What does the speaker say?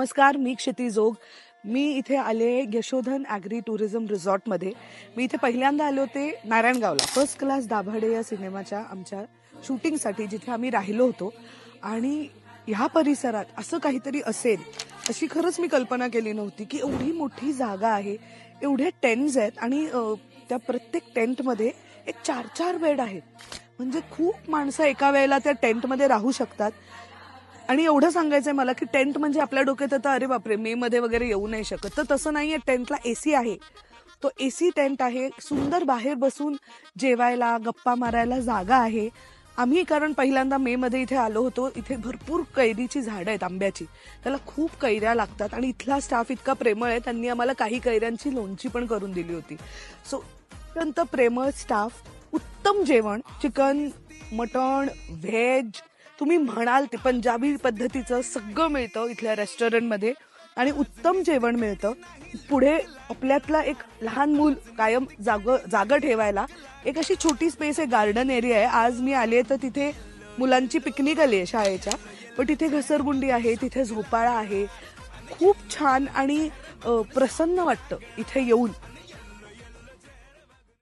नमस्कार मी क्षिती जोग. मी इथे आले यशोधन ॲग्री टुरिझम रिसॉर्टमध्ये. मी इथे पहिल्यांदा आले होते नारायणगावला. फर्स्ट क्लास दाभाडे या सिनेमाच्या आमच्या शूटिंगसाठी जिथे आम्ही राहिलो होतो. आणि ह्या परिसरात असं काहीतरी असेल अशी खरंच मी कल्पना केली नव्हती की एवढी मोठी जागा आहे एवढे टेंट्स आहेत आणि त्या प्रत्येक टेंटमध्ये एक चार चार बेड आहेत. म्हणजे खूप माणसं एका वेळेला त्या टेंटमध्ये राहू शकतात. आणि एवढं सांगायचंय मला की टेंट म्हणजे आपल्या डोक्यात आता अरे बापरे मे मध्ये वगैरे येऊ नाही शकत. तर तसं नाहीये टेंटला एसी आहे. तो एसी टेंट आहे सुंदर बाहेर बसून जेवायला गप्पा मारायला जागा आहे. आम्ही कारण पहिल्यांदा मे मध्ये इथे आलो होतो इथे भरपूर कैरीची झाडं आहेत आंब्याची. त्याला खूप कैऱ्या लागतात आणि इथला स्टाफ इतका प्रेमळ आहे त्यांनी आम्हाला काही कैऱ्यांची लोणची पण करून दिली होती. सो अत्यंत प्रेमळ स्टाफ उत्तम जेवण चिकन मटण व्हेज तुम्ही म्हणाल ते पंजाबी पद्धतीचं सगळं मिळतं इथल्या रेस्टॉरंटमध्ये आणि उत्तम जेवण मिळतं. पुढे आपल्यातला एक लहान मूल कायम जाग जागं ठेवायला एक अशी छोटी स्पेस आहे गार्डन एरिया आहे. आज मी आले तर तिथे मुलांची पिकनिक आली आहे शाळेच्या. पण तिथे घसरगुंडी आहे तिथे झोपाळा आहे. खूप छान आणि प्रसन्न वाटतं इथे येऊन.